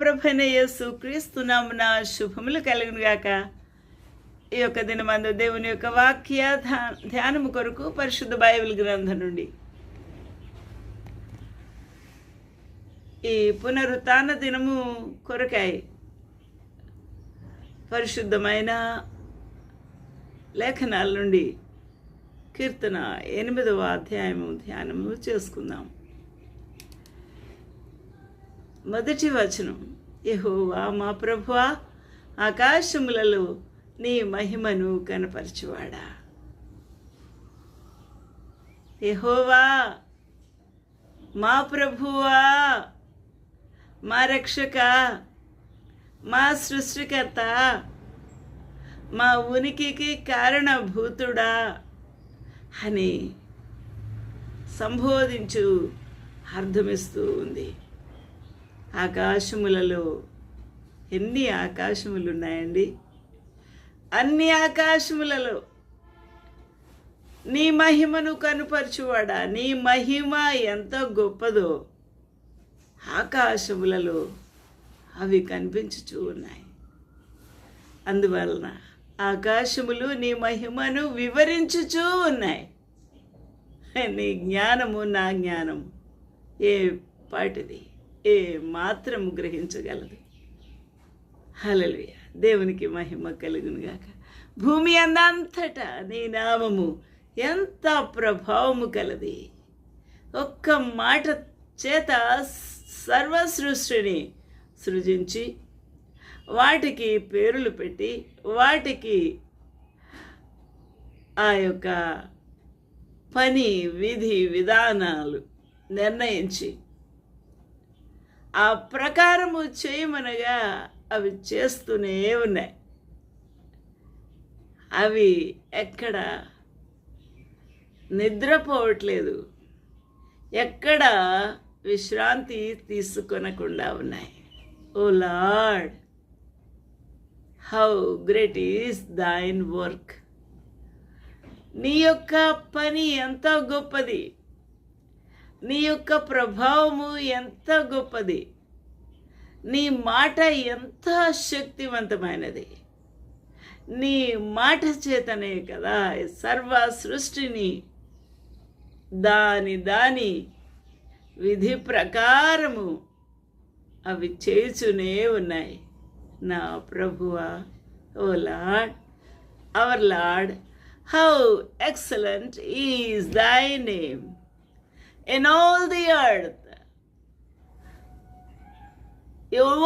ప్రభనయేసు క్రీస్తునామున శుభములు కలిగిన గాక. ఈ యొక్క దినమందు దేవుని యొక్క వాక్య ధ్యా- ధ్యానము కొరకు పరిశుద్ధ బైబిల్ గ్రంథం నుండి. ఈ పునరుత్న దినము కొరకై పరిశుద్ధమైన లేఖనాల నుండి కీర్తన ఎనిమిదవ అధ్యాయము ధ్యానము చేసుకుందాం. మొదటి వచనం. యహోవా మా ప్రభువా ఆకాశములలో నీ మహిమను కనపరచువాడా యహోవా మా ప్రభువా మా రక్షక మా సృష్టికర్త మా ఉనికికి కారణభూతుడా అని సంబోధించు అర్థమిస్తూ ఉంది. ఆకాశములలో ఎన్ని ఆకాశములు ఉన్నాయండి అన్ని ఆకాశములలో నీ మహిమను కనుపరచువాడా? నీ మహిమ ఎంత గొప్పదో ఆకాశములలో అవి కనిపించుచూ ఉన్నాయి. అందువలన ఆకాశములు నీ మహిమను వివరించుచూ ఉన్నాయి. నీ జ్ఞానము నా జ్ఞానము ఏ పాటిది? ఏ మాత్రము గ్రహించగలదు. హలలుయ దేవునికి మహిమ కలుగునుగాక. భూమి అందంతటా నీ నామము ఎంత ప్రభావము కలది. ఒక్క మాట చేత సర్వ సృష్టిని సృజించి వాటికి పేర్లు పెట్టి వాటికి ఆ యొక్క పని విధి విధానాలు నిర్ణయించి ఆ ప్రకారము చేయమనగా అవి చేస్తూనే ఉన్నాయి. అవి ఎక్కడ నిద్రపోవట్లేదు. ఎక్కడ విశ్రాంతి తీసుకొనకుండా ఉన్నాయి. O lord how great is thine work. నీ యొక్క పని ఎంత గొప్పది. నీ యొక్క ప్రభావము ఎంత గొప్పది? నీ మాట ఎంత శక్తివంతమైనది? నీ మాట చేతనే కదా సర్వ సృష్టిని దాని దాని విధి ప్రకారము అవి చేచునే ఉన్నాయి. నా ప్రభువా O lord our lord how excellent is thy name. In all the earth. Your